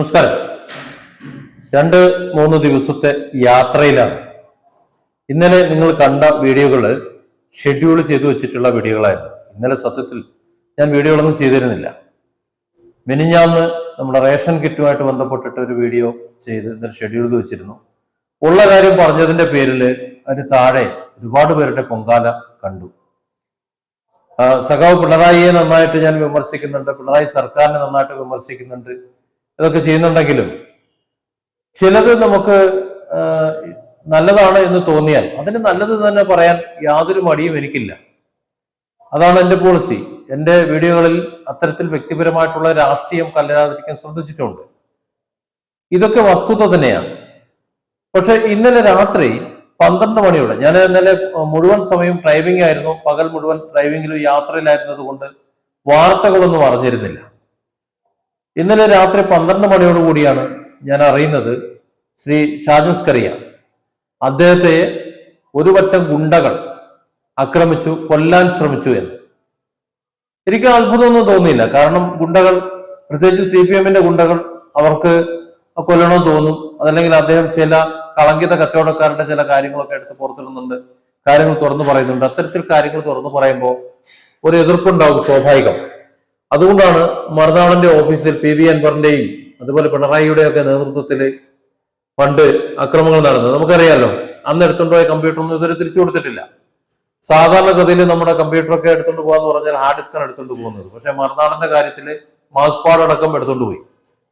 നമസ്കാരം. രണ്ട് മൂന്ന് ദിവസത്തെ യാത്രയിലാണ്. ഇന്നലെ നിങ്ങൾ കണ്ട വീഡിയോകൾ ഷെഡ്യൂൾ ചെയ്തു വെച്ചിട്ടുള്ള വീഡിയോകളായിരുന്നു. ഇന്നലെ സത്യത്തിൽ ഞാൻ വീഡിയോകളൊന്നും ചെയ്തിരുന്നില്ല. മിനിഞ്ഞാന്ന് നമ്മുടെ റേഷൻ കിറ്റുമായിട്ട് ബന്ധപ്പെട്ടിട്ട് ഒരു വീഡിയോ ചെയ്ത് ഇന്നലെ ഷെഡ്യൂൾ ചെയ്ത് വെച്ചിരുന്നു. ഉള്ള കാര്യം പറഞ്ഞതിന്റെ പേരിൽ അതിന് താഴെ ഒരുപാട് പേരുടെ പൊങ്കാല കണ്ടു. സഖാവ് പിണറായിയെ നന്നായിട്ട് ഞാൻ വിമർശിക്കുന്നുണ്ട് പിണറായി സർക്കാരിനെ നന്നായിട്ട് വിമർശിക്കുന്നുണ്ട്. ഇതൊക്കെ ചെയ്യുന്നുണ്ടെങ്കിലും ചിലത് നമുക്ക് നല്ലതാണ് എന്ന് തോന്നിയാൽ അതിന് നല്ലത് തന്നെ പറയാൻ യാതൊരു മടിയും എനിക്കില്ല. അതാണ് എന്റെ പോളിസി എന്റെ വീഡിയോകളിൽ അത്തരത്തിൽ വ്യക്തിപരമായിട്ടുള്ള രാഷ്ട്രീയം കലരാതിരിക്കാൻ ശ്രദ്ധിച്ചിട്ടുണ്ട്. ഇതൊക്കെ വസ്തുത തന്നെയാണ്. പക്ഷെ ഇന്നലെ രാത്രി പന്ത്രണ്ട് മണിയോടെ ഞാൻ ഇന്നലെ മുഴുവൻ സമയം ഡ്രൈവിംഗ് ആയിരുന്നു. പകൽ മുഴുവൻ ഡ്രൈവിംഗിലും യാത്രയിലായിരുന്നത് കൊണ്ട് വാർത്തകളൊന്നും അറിഞ്ഞിരുന്നില്ല. ഇന്നലെ രാത്രി പന്ത്രണ്ട് മണിയോട് കൂടിയാണ് ഞാൻ അറിയുന്നത് ശ്രീ ഷാജസ്കറിയ അദ്ദേഹത്തെ ഒരു വട്ടം ഗുണ്ടകൾ ആക്രമിച്ചു കൊല്ലാൻ ശ്രമിച്ചു എന്ന്. എനിക്ക് അത്ഭുതമൊന്നും തോന്നിയില്ല. കാരണം ഗുണ്ടകൾ പ്രത്യേകിച്ച് സി പി എമ്മിന്റെ ഗുണ്ടകൾ അവർക്ക് കൊല്ലണമെന്ന് തോന്നും. അതല്ലെങ്കിൽ അദ്ദേഹം ചില കളങ്കിത കച്ചവടക്കാരുടെ ചില കാര്യങ്ങളൊക്കെ എടുത്ത് പുറത്തിടുന്നുണ്ട് കാര്യങ്ങൾ തുറന്നു പറയുന്നുണ്ട്. അത്തരത്തിൽ കാര്യങ്ങൾ തുറന്നു പറയുമ്പോൾ ഒരു എതിർപ്പുണ്ടാവും സ്വാഭാവികം. അതുകൊണ്ടാണ് മറുനാടന്റെ ഓഫീസിൽ പി വി അൻവറിന്റെയും അതുപോലെ പിണറായിയുടെ ഒക്കെ നേതൃത്വത്തിൽ പണ്ട് അക്രമങ്ങൾ നടന്നത്. നമുക്കറിയാമല്ലോ അന്ന് എടുത്തുകൊണ്ടുപോയ കമ്പ്യൂട്ടറൊന്നും ഇതുവരെ തിരിച്ചു കൊടുത്തിട്ടില്ല. സാധാരണഗതിയിൽ നമ്മുടെ കമ്പ്യൂട്ടറൊക്കെ എടുത്തുകൊണ്ട് പോകാന്ന് പറഞ്ഞാൽ ഹാർഡ് ഡിസ്കാണ് എടുത്തുകൊണ്ട് പോകുന്നത്. പക്ഷെ മറുനാടന്റെ കാര്യത്തിൽ മാസ്പാഡ് അടക്കം എടുത്തുകൊണ്ട് പോയി.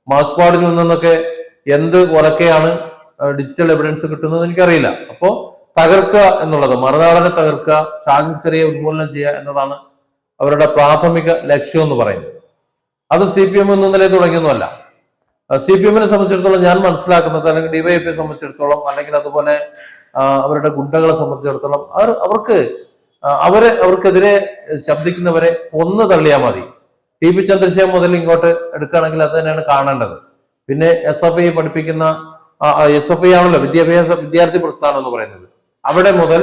മാസ്പാഡിൽ നിന്നൊക്കെ എന്ത് കൊലക്കെയാണ് ഡിജിറ്റൽ എവിഡൻസ് കിട്ടുന്നത് എനിക്കറിയില്ല. അപ്പോൾ തകർക്കുക എന്നുള്ളത് മറുനാടനെ തകർക്കുക ഷാജിസ്കറിയെ ഉന്മൂലനം ചെയ്യുക എന്നതാണ് അവരുടെ പ്രാഥമിക ലക്ഷ്യം എന്ന് പറയുന്നത്. അത് സി പി എം ഇന്നലെ തുടങ്ങിയൊന്നുമല്ല. സി പി എമ്മിനെ സംബന്ധിച്ചിടത്തോളം ഞാൻ മനസ്സിലാക്കുന്നത് അല്ലെങ്കിൽ ഡിവൈഎഫിയെ സംബന്ധിച്ചിടത്തോളം അല്ലെങ്കിൽ അതുപോലെ അവരുടെ ഗുണ്ടകളെ സംബന്ധിച്ചിടത്തോളം അവർ അവർക്ക് അവരെ അവർക്കെതിരെ ശബ്ദിക്കുന്നവരെ ഒന്ന് തള്ളിയാൽ മതി. ടി പി ചന്ദ്രശേഖർ മുതൽ ഇങ്ങോട്ട് എടുക്കുകയാണെങ്കിൽ അത് തന്നെയാണ് കാണേണ്ടത്. പിന്നെ എസ് എഫ് ഐ പഠിപ്പിക്കുന്ന എസ് എഫ് ഐ ആണല്ലോ വിദ്യാഭ്യാസ വിദ്യാർത്ഥി പ്രസ്ഥാനം എന്ന് പറയുന്നത്. അവിടെ മുതൽ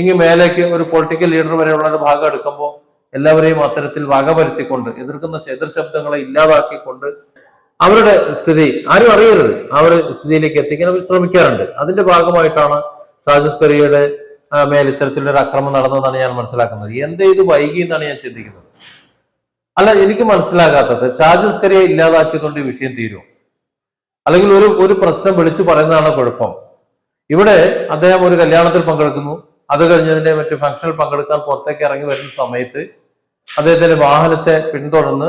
ഇങ്ങ് മേലേക്ക് ഒരു പൊളിറ്റിക്കൽ ലീഡർ വരെയുള്ള ഒരു ഭാഗം എടുക്കുമ്പോൾ എല്ലാവരെയും അത്തരത്തിൽ വകവരുത്തിക്കൊണ്ട് എതിർക്കുന്ന എതിർ ശബ്ദങ്ങളെ ഇല്ലാതാക്കിക്കൊണ്ട് അവരുടെ സ്ഥിതി ആരും അറിയരുത്. അവർ സ്ഥിതിയിലേക്ക് എത്തിക്കാൻ അവർ ശ്രമിക്കാറുണ്ട് അതിന്റെ ഭാഗമായിട്ടാണ് സാജസ്കരിയുടെ മേൽ ഇത്തരത്തിലൊരു അക്രമം നടന്നതെന്നാണ് ഞാൻ മനസ്സിലാക്കുന്നത്. എന്തേ ഇത് വൈകി എന്നാണ് ഞാൻ ചിന്തിക്കുന്നത്. അല്ല എനിക്ക് മനസ്സിലാകാത്തത് ഷാജസ് കറിയെ ഇല്ലാതാക്കിയതുകൊണ്ട് ഈ വിഷയം തീരും അല്ലെങ്കിൽ ഒരു ഒരു പ്രശ്നം വിളിച്ചു പറയുന്നതാണ് കുഴപ്പം. ഇവിടെ അദ്ദേഹം ഒരു കല്യാണത്തിൽ പങ്കെടുക്കുന്നു. അത് കഴിഞ്ഞതിന്റെ മറ്റു ഫംഗ്ഷനിൽ പങ്കെടുക്കാൻ പുറത്തേക്ക് ഇറങ്ങി വരുന്ന സമയത്ത് അദ്ദേഹത്തിന്റെ വാഹനത്തെ പിന്തുടർന്ന്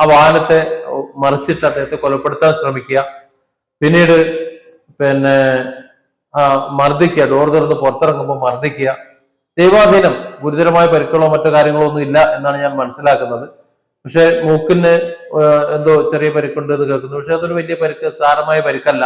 ആ വാഹനത്തെ മറിച്ചിട്ട് അദ്ദേഹത്തെ കൊലപ്പെടുത്താൻ ശ്രമിക്കുക. പിന്നീട് പിന്നെ മർദ്ദിക്കുക. ഡോർ തുറന്ന് പുറത്തിറങ്ങുമ്പോൾ മർദ്ദിക്കുക. ദൈവാധീനം ഗുരുതരമായ പരിക്കുകളോ മറ്റോ കാര്യങ്ങളോ ഒന്നും ഇല്ല എന്നാണ് ഞാൻ മനസ്സിലാക്കുന്നത്. പക്ഷെ മൂക്കിന് എന്തോ ചെറിയ പരിക്കുണ്ട് എന്ന് കേൾക്കുന്നു. പക്ഷെ അതൊരു വലിയ പരിക്ക് സാരമായ പരിക്കല്ല.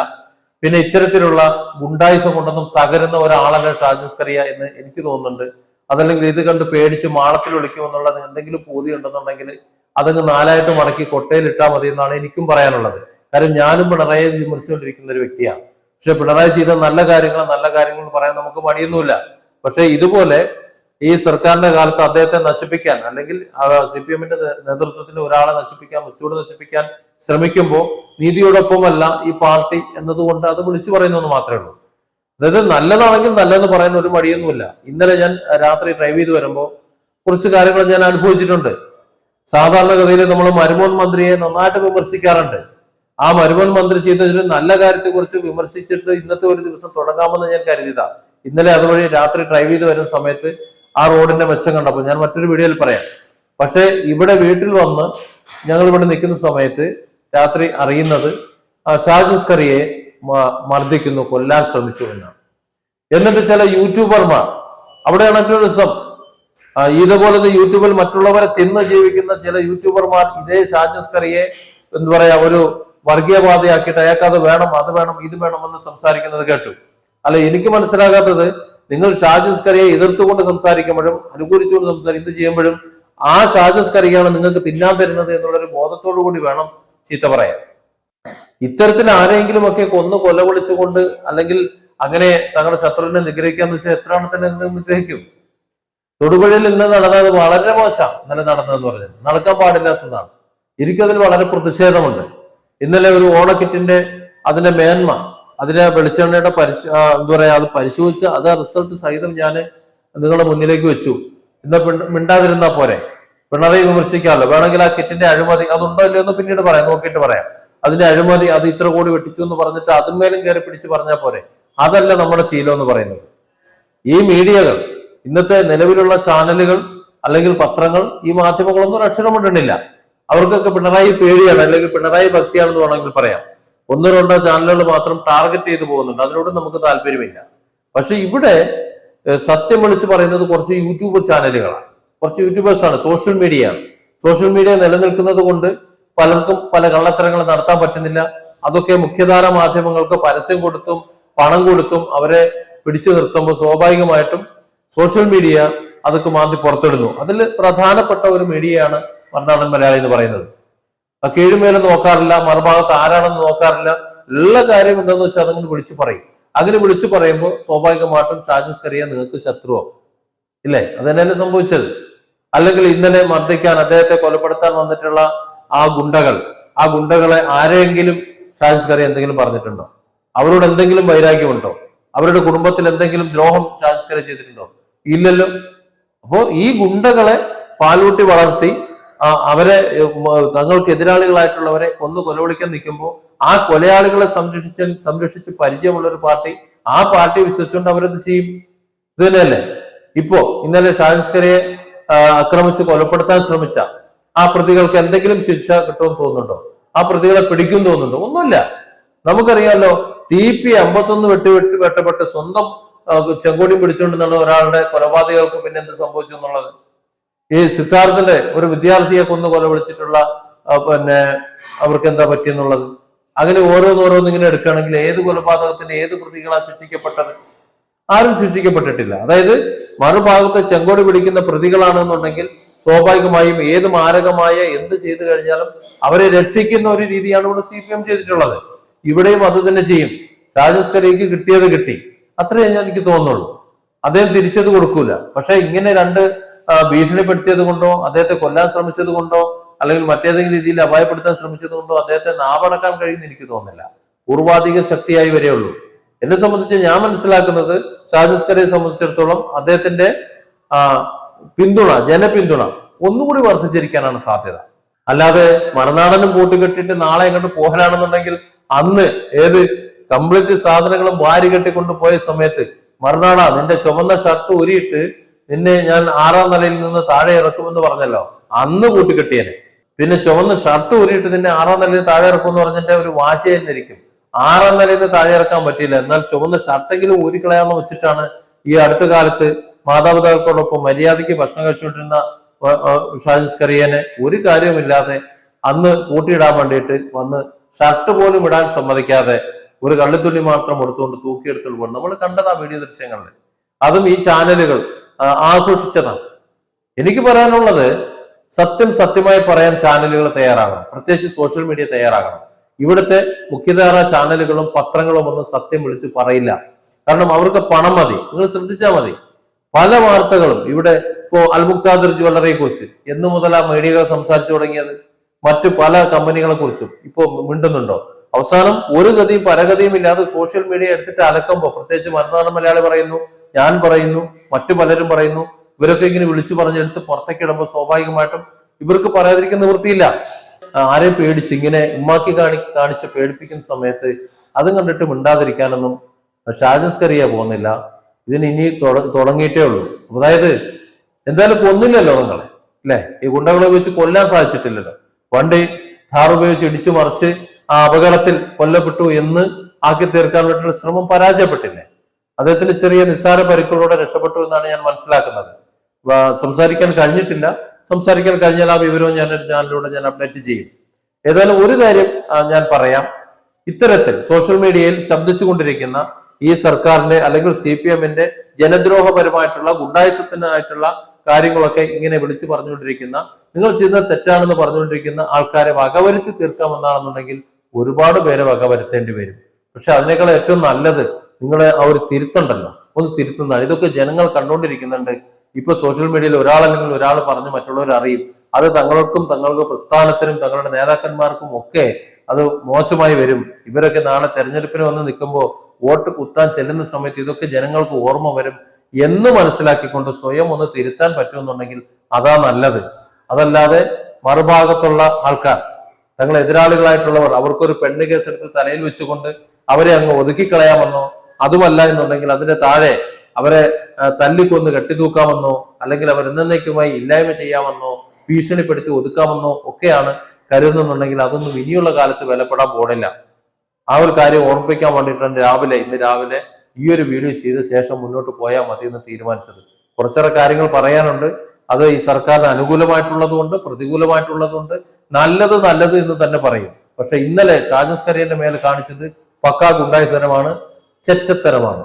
പിന്നെ ഇത്തരത്തിലുള്ള ഗുണ്ടായുസം കൊണ്ടൊന്നും തകരുന്ന ഒരാളല്ല ഷാജിസ് കറിയ എന്ന് എനിക്ക് തോന്നുന്നുണ്ട്. അതല്ലെങ്കിൽ ഇത് കണ്ട് പേടിച്ച് മാളത്തിൽ ഒളിക്കുമെന്നുള്ള എന്തെങ്കിലും പൂതി ഉണ്ടെന്നുണ്ടെങ്കിൽ അതങ്ങ് നാലായിട്ട് മടക്കി കൊട്ടയിൽ ഇട്ടാൽ മതി എന്നാണ് എനിക്കും പറയാനുള്ളത്. കാരണം ഞാനും പിണറായി വിമർശിച്ചുകൊണ്ടിരിക്കുന്ന ഒരു വ്യക്തിയാണ്. പക്ഷെ പിണറായി ചെയ്ത നല്ല കാര്യങ്ങൾ നല്ല കാര്യങ്ങൾ പറയാൻ നമുക്ക് മടിയൊന്നുമില്ല പക്ഷെ ഇതുപോലെ ഈ സർക്കാരിന്റെ കാലത്ത് അദ്ദേഹത്തെ നശിപ്പിക്കാൻ അല്ലെങ്കിൽ സി പി എമ്മിന്റെ നേതൃത്വത്തിൽ ഒരാളെ നശിപ്പിക്കാൻ മുച്ചൂട് നശിപ്പിക്കാൻ ശ്രമിക്കുമ്പോൾ നീതിയോടൊപ്പമല്ല ഈ പാർട്ടി എന്നതുകൊണ്ട് അത് വിളിച്ചു പറയുന്നു മാത്രമേ ഉള്ളൂ. അതായത് നല്ലതാണെങ്കിൽ നല്ലതെന്ന് പറയാൻ ഒരു മടിയൊന്നുമില്ല. ഇന്നലെ ഞാൻ രാത്രി ഡ്രൈവ് ചെയ്ത് വരുമ്പോൾ കുറച്ച് കാര്യങ്ങൾ ഞാൻ അനുഭവിച്ചിട്ടുണ്ട്. സാധാരണഗതിയിൽ നമ്മൾ മരുമോൻ മന്ത്രിയെ നന്നായിട്ട് വിമർശിക്കാറുണ്ട്. ആ മരുമോൻ മന്ത്രി ചെയ്തതിൽ നല്ല കാര്യത്തെ കുറിച്ച് വിമർശിച്ചിട്ട് ഇന്നത്തെ ഒരു ദിവസം തുടങ്ങാമെന്ന് ഞാൻ കരുതിയതാ. ഇന്നലെ അതുവഴി രാത്രി ഡ്രൈവ് ചെയ്ത് വരുന്ന സമയത്ത് ആ റോഡിന്റെ മെച്ചം കണ്ടപ്പോൾ ഞാൻ മറ്റൊരു വീഡിയോയിൽ പറയാം. പക്ഷേ ഇവിടെ വീട്ടിൽ വന്ന് ഞങ്ങൾ ഇവിടെ നിൽക്കുന്ന സമയത്ത് രാത്രി അറിയുന്നത് ഷാജുസ്കറിയെ മർദ്ദിക്കുന്നു കൊല്ലാൻ ശ്രമിച്ചു എന്നാണ്. എന്നിട്ട് ചില യൂട്യൂബർമാർ അവിടെയാണ് മറ്റൊരു രസം ആ, ഇതുപോലെ യൂട്യൂബിൽ മറ്റുള്ളവരെ തിന്ന് ജീവിക്കുന്ന ചില യൂട്യൂബർമാർ ഇതേ ഷാജസ്കറിയെ എന്ന് പറയാ ഒരു വർഗീയവാദിയാക്കിയിട്ട് അയാൾക്ക് അത് വേണം അത് വേണം ഇത് വേണമെന്ന് സംസാരിക്കുന്നത് കേട്ടു. അല്ല എനിക്ക് മനസ്സിലാകാത്തത് നിങ്ങൾ ഷാജസ്കറിയെ എതിർത്തുകൊണ്ട് സംസാരിക്കുമ്പോഴും അനുകൂലിച്ചുകൊണ്ട് സംസാരിക്കും ചെയ്യുമ്പോഴും ആ ഷാജസ്കറിയാണ് നിങ്ങൾക്ക് തിന്നാൻ തരുന്നത് എന്നുള്ളൊരു ബോധത്തോടു കൂടി വേണം ചീത്ത പറയാൻ. ഇത്തരത്തിൽ ആരെങ്കിലും ഒക്കെ കൊന്നു കൊല വിളിച്ചുകൊണ്ട് അല്ലെങ്കിൽ അങ്ങനെ തങ്ങളുടെ ശത്രുവിനെ നിഗ്രഹിക്കാന്ന് വെച്ചാൽ എത്ര എണ്ണത്തിനെ നിഗ്രഹിക്കും? തൊടുപുഴയിൽ ഇന്ന് നടന്നത് വളരെ മോശം ഇന്നലെ നടന്നതെന്ന് പറഞ്ഞത്. നടക്കാൻ പാടില്ലാത്തതാണ്. എനിക്കതിൽ വളരെ പ്രതിഷേധമുണ്ട്. ഇന്നലെ ഒരു ഓണക്കിറ്റിന്റെ അതിന്റെ മേന്മ അതിലെ വെളിച്ചെണ്ണയുടെ പരിശ എന്താ പറയാ അത് പരിശോധിച്ച് അത് റിസൾട്ട് സഹിതം ഞാൻ നിങ്ങളുടെ മുന്നിലേക്ക് വെച്ചു. ഇന്ന് മിണ്ടാതിരുന്നാ പോരെ. പിണറായി വിമർശിക്കാമല്ലോ. വേണമെങ്കിൽ ആ കിറ്റിന്റെ അഴിമതി അതുണ്ടോ ഇല്ലയോ എന്ന് പിന്നീട് പറയാം. നോക്കിയിട്ട് പറയാം. അതിന്റെ അഴിമതി അത് ഇത്ര കോടി വെട്ടിച്ചു എന്ന് പറഞ്ഞിട്ട് അതിന്മേലും കയറി പിടിച്ച് പറഞ്ഞാൽ പോരെ? അതല്ല നമ്മുടെ ശീലം എന്ന് പറയുന്നത്. ഈ മീഡിയകൾ ഇന്നത്തെ നിലവിലുള്ള ചാനലുകൾ അല്ലെങ്കിൽ പത്രങ്ങൾ ഈ മാധ്യമങ്ങളൊന്നും അക്ഷരം അവർക്കൊക്കെ പിണറായി പേടിയാണ് അല്ലെങ്കിൽ പിണറായി ഭക്തിയാണെന്ന് വേണമെങ്കിൽ പറയാം. ഒന്നോ രണ്ടോ ചാനലുകൾ മാത്രം ടാർഗറ്റ് ചെയ്തു പോകുന്നുണ്ട്. അതിനോട് നമുക്ക് താല്പര്യമില്ല. പക്ഷെ ഇവിടെ സത്യം വിളിച്ച് പറയുന്നത് കുറച്ച് യൂട്യൂബ് ചാനലുകളാണ്. കുറച്ച് യൂട്യൂബേഴ്സാണ്. സോഷ്യൽ മീഡിയ ആണ് സോഷ്യൽ മീഡിയ നിലനിൽക്കുന്നത് കൊണ്ട് പലർക്കും പല കള്ളത്തരങ്ങൾ നടത്താൻ പറ്റുന്നില്ല. അതൊക്കെ മുഖ്യധാര മാധ്യമങ്ങൾക്ക് പരസ്യം കൊടുത്തും പണം കൊടുത്തും അവരെ പിടിച്ചു നിർത്തുമ്പോൾ സ്വാഭാവികമായിട്ടും സോഷ്യൽ മീഡിയ അതൊക്കെ മാന്തി പുറത്തിടുന്നു. അതിൽ പ്രധാനപ്പെട്ട ഒരു മീഡിയയാണ് മറുനാടൻ മലയാളി എന്ന് പറയുന്നത്. ആ കീഴുമേലെ നോക്കാറില്ല മറുഭാഗത്ത് ആരാണെന്ന് നോക്കാറില്ല. എല്ലാ കാര്യം എന്താന്ന് വെച്ചാൽ അതങ്ങനെ വിളിച്ചു പറയും. അങ്ങനെ വിളിച്ചു പറയുമ്പോൾ സ്വാഭാവികമായിട്ടും ഷാജിസ് കറിയ നിങ്ങൾക്ക് ശത്രുവോ? ഇല്ലേ? അത് തന്നെയല്ലേ സംഭവിച്ചത്. അല്ലെങ്കിൽ ഇന്നലെ മർദ്ദിക്കാൻ അദ്ദേഹത്തെ കൊലപ്പെടുത്താൻ വന്നിട്ടുള്ള ആ ഗുണ്ടകൾ ആ ഗുണ്ടകളെ ആരെങ്കിലും ഷാജിസ് കറി എന്തെങ്കിലും പറഞ്ഞിട്ടുണ്ടോ? അവരോട് എന്തെങ്കിലും വൈരാഗ്യമുണ്ടോ? അവരുടെ കുടുംബത്തിൽ എന്തെങ്കിലും ദ്രോഹം ഷാജിസ് കറി ചെയ്തിട്ടുണ്ടോ? ഇല്ലല്ലോ. അപ്പോ ഈ ഗുണ്ടകളെ പാലൂട്ടി വളർത്തി അവരെ തങ്ങൾക്ക് എതിരാളികളായിട്ടുള്ളവരെ കൊന്നു കൊലവിളിക്കാൻ നിൽക്കുമ്പോൾ ആ കൊലയാളികളെ സംരക്ഷിച്ച് സംരക്ഷിച്ച് പരിചയമുള്ള ഒരു പാർട്ടി ആ പാർട്ടി വിശ്വസിച്ചുകൊണ്ട് അവരെന്ത് ചെയ്യും. ഇത് തന്നെയല്ലേ? ഇപ്പോ ഇന്നലെ ഷാജിസ്കരയെ ആക്രമിച്ച് കൊലപ്പെടുത്താൻ ശ്രമിച്ച ആ പ്രതികൾക്ക് എന്തെങ്കിലും ശിക്ഷ കിട്ടുമെന്ന് തോന്നുന്നുണ്ടോ? ആ പ്രതികളെ പിടിക്കും തോന്നുന്നുണ്ടോ? ഒന്നുമില്ല. നമുക്കറിയാമല്ലോ ടി പി അമ്പത്തൊന്ന് വെട്ടി വെട്ടി വെട്ടപ്പെട്ട് സ്വന്തം ചെങ്കോടി ചെങ്കോടിയും പിടിച്ചുകൊണ്ട് നടന്ന ഒരാളുടെ കൊലപാതകൾക്ക് പിന്നെ എന്ത് സംഭവിച്ചു എന്നുള്ളത്? ഈ സിദ്ധാർത്ഥന്റെ ഒരു വിദ്യാർത്ഥിയെ കൊന്ന് കൊല വിളിച്ചിട്ടുള്ള പിന്നെ അവർക്ക് എന്താ പറ്റിയെന്നുള്ളത്? അങ്ങനെ ഓരോന്നോരോന്നിങ്ങനെ എടുക്കുകയാണെങ്കിൽ ഏത് കൊലപാതകത്തിന്റെ ഏത് പ്രതികളാണ് ശിക്ഷിക്കപ്പെട്ടത്? ആരും ശിക്ഷിക്കപ്പെട്ടിട്ടില്ല അതായത് മറുഭാഗത്ത് ചെങ്കോടി പിടിക്കുന്ന പ്രതികളാണെന്നുണ്ടെങ്കിൽ സ്വാഭാവികമായും ഏത് മാരകമായ എന്ത് ചെയ്തു കഴിഞ്ഞാലും അവരെ രക്ഷിക്കുന്ന ഒരു രീതിയാണ് ഇവിടെ സി പി എം ചെയ്തിട്ടുള്ളത്. ഇവിടെയും അത് തന്നെ ചെയ്യും. രാജസ്കരയ്ക്ക് കിട്ടിയത് കിട്ടി. അത്രയേ ഞാൻ എനിക്ക് തോന്നുള്ളൂ അദ്ദേഹം തിരിച്ചത് കൊടുക്കൂല. പക്ഷെ ഇങ്ങനെ രണ്ട് ഭീഷണിപ്പെടുത്തിയത് കൊണ്ടോ അദ്ദേഹത്തെ കൊല്ലാൻ ശ്രമിച്ചത് കൊണ്ടോ അല്ലെങ്കിൽ മറ്റേതെങ്കിലും രീതിയിൽ അപായപ്പെടുത്താൻ ശ്രമിച്ചത് കൊണ്ടോ അദ്ദേഹത്തെ നാവടക്കാൻ കഴിയുമെന്ന് എനിക്ക് തോന്നുന്നില്ല. പൂർവാധിക ശക്തിയായി വരെയുള്ളൂ. എന്നെ സംബന്ധിച്ച് ഞാൻ മനസ്സിലാക്കുന്നത് ഷാജിസ്കരെ സംബന്ധിച്ചിടത്തോളം അദ്ദേഹത്തിന്റെ പിന്തുണ ജനപിന്തുണ ഒന്നുകൂടി വർദ്ധിച്ചിരിക്കാനാണ് സാധ്യത. അല്ലാതെ മറുനാടനും കൂട്ടുകെട്ടിട്ട് നാളെ എങ്ങോട്ട് പോകാനാണെന്നുണ്ടെങ്കിൽ അന്ന് ഏത് കംപ്ലീറ്റ് സാധനങ്ങളും വാരി കെട്ടിക്കൊണ്ട് പോയ സമയത്ത് മറുനാട നിന്റെ ചുവന്ന ഷർട്ട് ഉരിയിട്ട് നിന്നെ ഞാൻ ആറാം നിലയിൽ നിന്ന് താഴെ ഇറക്കുമെന്ന് പറഞ്ഞല്ലോ. അന്ന് കൂട്ടുകെട്ടിയനെ. പിന്നെ ചുവന്ന ഷർട്ട് ഉരിയിട്ട് നിന്നെ ആറാം നിലയിൽ താഴെ ഇറക്കുമെന്ന് പറഞ്ഞിട്ട് ഒരു വാശയായിരിക്കും ആറാം നിലയിൽ താഴെ ഇറക്കാൻ പറ്റിയില്ല. എന്നാൽ ചുവന്ന ഷർട്ടെങ്കിലും ഊരിക്കളയാന്ന് വെച്ചിട്ടാണ് ഈ അടുത്ത കാലത്ത് മാതാപിതാക്കളോടൊപ്പം മര്യാദയ്ക്ക് ഭക്ഷണം കഴിച്ചുകൊണ്ടിരുന്ന ആ, ആ, ഷാജിസ് കറിയനെ ഒരു കാര്യവുമില്ലാതെ അന്ന് കൂട്ടിയിടാൻ വേണ്ടിയിട്ട് വന്ന് ഷർട്ട് പോലും ഇടാൻ സമ്മതിക്കാതെ ഒരു കള്ളിത്തുള്ളി മാത്രം എടുത്തുകൊണ്ട് തൂക്കിയെടുത്തുകൊണ്ട് പോകും നമ്മൾ കണ്ടതാ വീഡിയോ ദൃശ്യങ്ങളിൽ. അതും ഈ ചാനലുകൾ ആ, ആഘോഷിച്ചതാണ്. എനിക്ക് പറയാനുള്ളത് സത്യം സത്യമായി പറയാൻ ചാനലുകൾ തയ്യാറാകണം. പ്രത്യേകിച്ച് സോഷ്യൽ മീഡിയ തയ്യാറാകണം. ഇവിടുത്തെ മുഖ്യധാരാ ചാനലുകളും പത്രങ്ങളും ഒന്നും സത്യം വിളിച്ച് പറയില്ല. കാരണം അവർക്ക് പണം മതി. നിങ്ങൾ ശ്രദ്ധിച്ചാൽ മതി. പല വാർത്തകളും ഇവിടെ ഇപ്പോ അൽമുക്താദർ ജ്വല്ലറിയെ കുറിച്ച് എന്നു മുതൽ ആ മീഡിയകൾ സംസാരിച്ചു തുടങ്ങിയത് മറ്റു പല കമ്പനികളെ കുറിച്ചും ഇപ്പോ മിണ്ടുന്നുണ്ടോ? അവസാനം ഒരു ഗതിയും പരഗതിയും ഇല്ലാതെ സോഷ്യൽ മീഡിയ എടുത്തിട്ട് അലക്കുമ്പോ പ്രത്യേകിച്ച് മറുനാടൻ മലയാളി പറയുന്നു ഞാൻ പറയുന്നു മറ്റു പലരും പറയുന്നു ഇവരൊക്കെ ഇങ്ങനെ വിളിച്ചു പറഞ്ഞെടുത്ത് പുറത്തേക്ക് ഇടുമ്പോൾ സ്വാഭാവികമായിട്ടും ഇവർക്ക് പറയാതിരിക്കുന്ന നിവൃത്തിയില്ല. ആ, ആരെയും പേടിച്ച് ഇങ്ങനെ ഉമ്മാക്കി കാണി കാണിച്ച് പേടിപ്പിക്കുന്ന സമയത്ത് അതും കണ്ടിട്ട് മിണ്ടാതിരിക്കാനൊന്നും ഷാജസ്കറിയ പോകുന്നില്ല. ഇതിന് ഇനി തുട- തുടങ്ങിയിട്ടേ ഉള്ളൂ. അതായത് എന്തായാലും കൊന്നില്ലല്ലോ നിങ്ങളെ അല്ലെ? ഈ ഗുണ്ടകളെ ഉപയോഗിച്ച് കൊല്ലാൻ സാധിച്ചിട്ടില്ലല്ലോ. പണ്ട് ധാർ ഉപയോഗിച്ച് ഇടിച്ചു മറിച്ച് ആ അപകടത്തിൽ കൊല്ലപ്പെട്ടു എന്ന് ആക്കി തീർക്കാൻ വേണ്ടിയുള്ള ശ്രമം പരാജയപ്പെട്ടില്ലേ? അദ്ദേഹത്തിന് ചെറിയ നിസ്സാര പരിക്കുകളോടെ രക്ഷപ്പെട്ടു എന്നാണ് ഞാൻ മനസ്സിലാക്കുന്നത്. സംസാരിക്കാൻ കഴിഞ്ഞിട്ടില്ല. സംസാരിക്കാൻ കഴിഞ്ഞാൽ ആ വിവരവും ഞാൻ ഒരു ചാനലിലൂടെ ഞാൻ അപ്ഡേറ്റ് ചെയ്യും. ഏതായാലും ഒരു കാര്യം ഞാൻ പറയാം. ഇത്തരത്തിൽ സോഷ്യൽ മീഡിയയിൽ ശബ്ദിച്ചുകൊണ്ടിരിക്കുന്ന ഈ സർക്കാരിന്റെ അല്ലെങ്കിൽ സി പി എമ്മിന്റെ ജനദ്രോഹപരമായിട്ടുള്ള ഗുണ്ടായുസത്തിനായിട്ടുള്ള കാര്യങ്ങളൊക്കെ ഇങ്ങനെ വിളിച്ചു പറഞ്ഞുകൊണ്ടിരിക്കുന്ന നിങ്ങൾ ചെയ്യുന്നത് തെറ്റാണെന്ന് പറഞ്ഞുകൊണ്ടിരിക്കുന്ന ആൾക്കാരെ വകവരുത്തി തീർക്കാമെന്നാണെന്നുണ്ടെങ്കിൽ ഒരുപാട് പേരെ വകവരുത്തേണ്ടി വരും. പക്ഷെ അതിനേക്കാൾ ഏറ്റവും നല്ലത് നിങ്ങളെ ആ ഒരു തിരുത്തുണ്ടല്ലോ ഒന്ന് തിരുത്തുന്നതാണ്. ഇതൊക്കെ ജനങ്ങൾ കണ്ടുകൊണ്ടിരിക്കുന്നുണ്ട്. ഇപ്പൊ സോഷ്യൽ മീഡിയയിൽ ഒരാളല്ലെങ്കിൽ ഒരാൾ പറഞ്ഞ് മറ്റുള്ളവർ അറിയും. അത് തങ്ങൾക്കും തങ്ങളുടെ പ്രസ്ഥാനത്തിനും തങ്ങളുടെ നേതാക്കന്മാർക്കും ഒക്കെ അത് മോശമായി വരും. ഇവരൊക്കെ നാളെ തെരഞ്ഞെടുപ്പിന് വന്ന് നിൽക്കുമ്പോൾ വോട്ട് കുത്താൻ ചെല്ലുന്ന സമയത്ത് ഇതൊക്കെ ജനങ്ങൾക്ക് ഓർമ്മ വരും എന്ന് മനസ്സിലാക്കിക്കൊണ്ട് സ്വയം ഒന്ന് തിരുത്താൻ പറ്റുമെന്നുണ്ടെങ്കിൽ അതാ നല്ലത്. അതല്ലാതെ മറുഭാഗത്തുള്ള ആൾക്കാർ തങ്ങൾ എതിരാളികളായിട്ടുള്ളവർ അവർക്കൊരു പെണ്ണ് കേസെടുത്ത് തലയിൽ വെച്ചുകൊണ്ട് അവരെ അങ്ങ് ഒതുക്കിക്കളയാമെന്നോ അതുമല്ല എന്നുണ്ടെങ്കിൽ അതിന്റെ താഴെ അവരെ തല്ലിക്കൊന്ന് കെട്ടിത്തൂക്കാമെന്നോ അല്ലെങ്കിൽ അവർ എന്നേക്കുമായി ഇല്ലായ്മ ചെയ്യാമെന്നോ ഭീഷണിപ്പെടുത്തി ഒതുക്കാമെന്നോ ഒക്കെയാണ് കരുതുന്നുണ്ടെങ്കിൽ അതൊന്നും ഇനിയുള്ള കാലത്ത് വിലപ്പെടാൻ പോണില്ല. ആ ഒരു കാര്യം ഓർമ്മിപ്പിക്കാൻ വേണ്ടിയിട്ടാണ് രാവിലെ ഇന്ന് രാവിലെ ഈ ഒരു വീഡിയോ ചെയ്ത ശേഷം മുന്നോട്ട് പോയാൽ മതി എന്ന് തീരുമാനിച്ചത്. കുറച്ചേറെ കാര്യങ്ങൾ പറയാനുണ്ട്. അത് ഈ സർക്കാരിന് അനുകൂലമായിട്ടുള്ളതുകൊണ്ട് പ്രതികൂലമായിട്ടുള്ളതുകൊണ്ട് നല്ലത് നല്ലത് എന്ന് തന്നെ പറയും. പക്ഷെ ഇന്നലെ ഷാജസ് കരീറിന്റെ മേൽ കാണിച്ചത് പക്കാ ഗുണ്ടായിസനമാണ് ചെറ്റത്തരമാണ്.